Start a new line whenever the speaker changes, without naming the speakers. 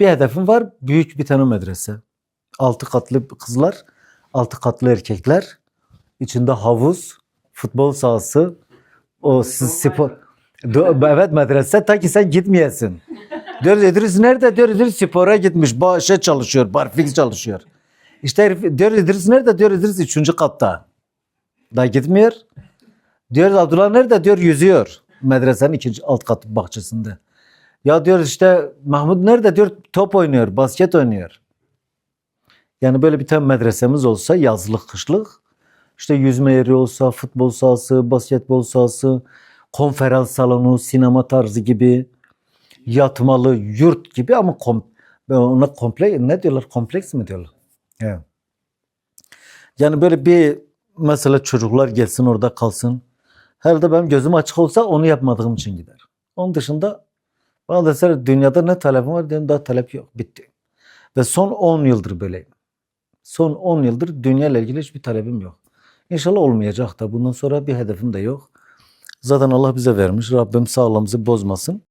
Bir hedefim var. Büyük bir tane medrese. Altı katlı kızlar, altı katlı erkekler. İçinde havuz, futbol sahası, o siz spor. Evet medrese ta ki sen gitmeyesin. Diyor İdris nerede? Diyor İdris spora gitmiş. Bağışa çalışıyor. Barfix çalışıyor. İşte herif, diyor İdris nerede? Diyor İdris üçüncü katta. Daha gitmiyor. Diyor Abdullah nerede? Diyor yüzüyor. Medresenin ikinci alt kat bahçesinde. Ya diyor işte Mahmut nerede? Diyor top oynuyor, basket oynuyor. Yani böyle bir tane medresemiz olsa yazlık kışlık. İşte yüzme yeri olsa, futbol sahası, basketbol sahası, konferans salonu, sinema tarzı gibi, yatmalı yurt gibi ama kom ona komple ne diyorlar? Kompleks mi diyorlar? Yani böyle bir mesela çocuklar gelsin orada kalsın. Herhalde benim gözüm açık olsa onu yapmadığım için gider. Onun dışında bana deseler dünyada ne talebim var dedim daha talep yok. Bitti. Ve son 10 yıldır böyleyim. Son 10 yıldır dünya ile ilgili hiçbir talebim yok. İnşallah olmayacak da bundan sonra bir hedefim de yok. Zaten Allah bize vermiş. Rabbim sağlığımızı bozmasın.